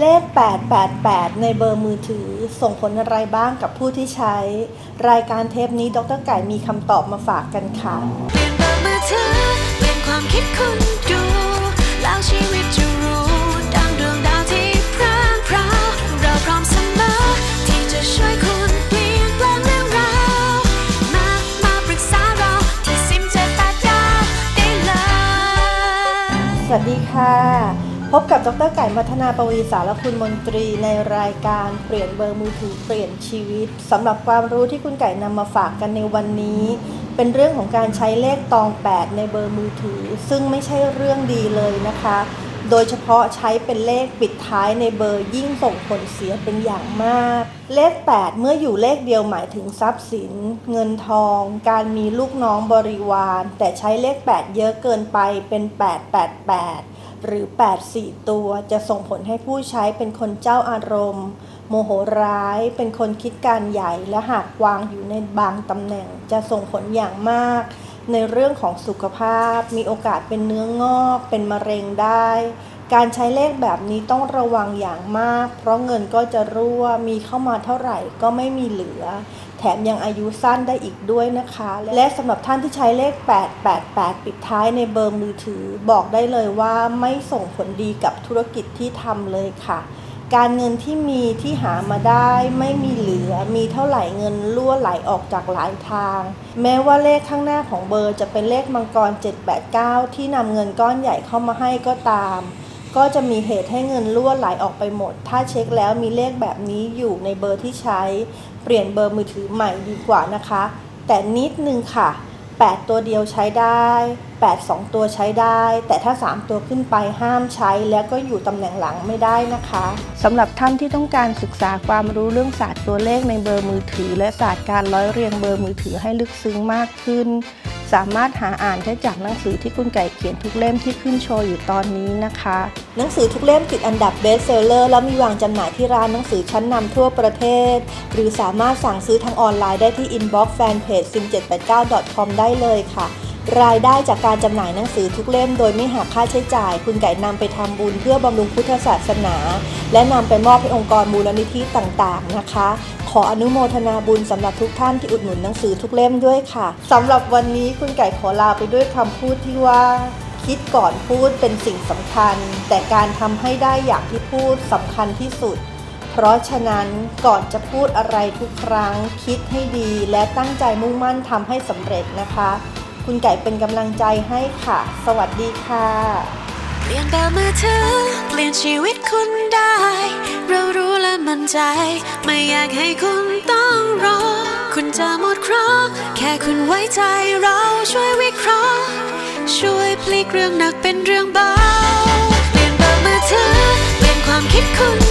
เลข 888 ในเบอร์มือถือ ส่งผลอะไรบ้างกับผู้ที่ใช้ รายการเทปนี้ดรไก่มีคำตอบมาฝากกันค่ะเปลี่ยนเบอร์มือถือเปลี่ยนความคิดคุณดูแล้วชีวิตจะรู้ดังดวงดาวที่พร่างพราวเราพร้อมเสมอที่จะช่วยคุณเปลี่ยนแปลงเรื่องราวมามาปรึกษาเราที่ซิมเจ็ดแปดเก้าได้เลยสวัสดีค่ะ พบกับดรไก่มัทนาปวีสารคุณมนตรีในรายการเปลี่ยนเบอร์มือถือเปลี่ยนชีวิตสำหรับความรู้ที่คุณไก่นำมาฝากกันในวันนี้ เป็นเรื่องของการใช้เลขตอง 8 ในเบอร์มือถือ ซึ่งไม่ใช่เรื่องดีเลยนะคะ โดยเฉพาะใช้เป็นเลขปิดท้ายในเบอร์ยิ่งส่งผลเสียเป็นอย่างมาก เลข 8 เมื่ออยู่เลขเดียวหมายถึงทรัพย์สิน เงินทอง การมีลูกน้องบริวาร แต่ใช้เลข 8 เยอะเกินไปเป็น 888 หรือ 8 4 ตัวจะส่งผลให้ผู้ใช้เป็นคนเจ้าอารมณ์ โมโหร้าย เป็นคนคิดการใหญ่และหากวางอยู่ในบางตำแหน่ง จะส่งผลอย่างมาก ในเรื่องของสุขภาพ มีโอกาสเป็นเนื้องอก เป็นมะเร็งได้ การใช้เลขแบบนี้ต้องระวังอย่างมาก เพราะเงินก็จะรั่วมีเข้ามาเท่าไหร่ก็ไม่มีเหลือ แถมยังอายุสั้นได้อีกด้วยนะคะ และสำหรับท่านที่ใช้เลข 888 ปิดท้ายในเบอร์มือถือ บอกได้เลยว่าไม่ส่งผลดีกับธุรกิจที่ทำเลยค่ะ การเงินที่มีที่หามาได้ไม่มีเหลือมีเท่าไหร่เงินรั่วไหลออกจากหลายทาง แม้ว่าเลขข้างหน้าของเบอร์จะเป็นเลขมังกร 789 ที่นำเงินก้อนใหญ่เข้ามาให้ก็ตาม ก็จะมีเหตุให้เงินรั่วไหลออกไปหมด ถ้าเช็คแล้วมีเลขแบบนี้อยู่ในเบอร์ที่ใช้ เปลี่ยนเบอร์มือถือใหม่ดีกว่านะคะ แต่นิดนึงค่ะ 8 ตัวเดียวใช้ได้ 8 2 ตัวใช้ได้ แต่ถ้า 3 ตัวขึ้นไปห้ามใช้ แล้วก็อยู่ตำแหน่งหลังไม่ได้นะคะสำหรับท่านที่ต้องการศึกษาความรู้เรื่องศาสตร์ตัวเลขในเบอร์มือถือ และศาสตร์การร้อยเรียงเบอร์มือถือให้ลึกซึ้งมากขึ้น สามารถหาอ่านได้จากหนังสือที่คุณไก่เขียนทุกเล่มที่ขึ้นโชว์อยู่ตอนนี้นะคะ หนังสือทุกเล่มติดอันดับเบสเซลเลอร์แล้วมีวางจำหน่ายที่ร้านหนังสือชั้นนำทั่วประเทศ หรือสามารถสั่งซื้อทางออนไลน์ได้ที่อินบ็อกซ์แฟนเพจ sim789.com ได้เลยค่ะ รายได้จากการจำหน่ายหนังสือทุกเล่มโดยไม่หักค่าใช้จ่าย คุณไก่นำไปทำบุญเพื่อบำรุงพุทธศาสนา และนำไปมอบให้องค์กรมูลนิธิต่างๆนะคะ ขออนุโมทนาบุญสำหรับทุกท่านที่อุดหนุนหนังสือทุกเล่มด้วยค่ะสำหรับวันนี้คุณไก่ขอลาไปด้วยคำพูดที่ว่า คิดก่อนพูดเป็นสิ่งสำคัญ แต่การทำให้ได้อย่างที่พูดสำคัญที่สุดเพราะฉะนั้นก่อนจะพูดอะไรทุกครั้ง คิดให้ดีและตั้งใจมุ่งมั่นทำให้สำเร็จนะคะ คุณไก่เป็นกำลังใจให้ค่ะ สวัสดีค่ะ เปลี่ยนเบอร์มือถือเปลี่ยนชีวิตคุณได้ เรารู้และมั่นใจ ไม่อยากให้คุณต้องรอ คุณจะหมดเคราะห์แค่คุณไว้ใจเราช่วยวิเคราะห์ ช่วยพลิกเรื่องหนักเป็นเรื่องเบา เปลี่ยนเบอร์มือถือเปลี่ยนความคิดคุณ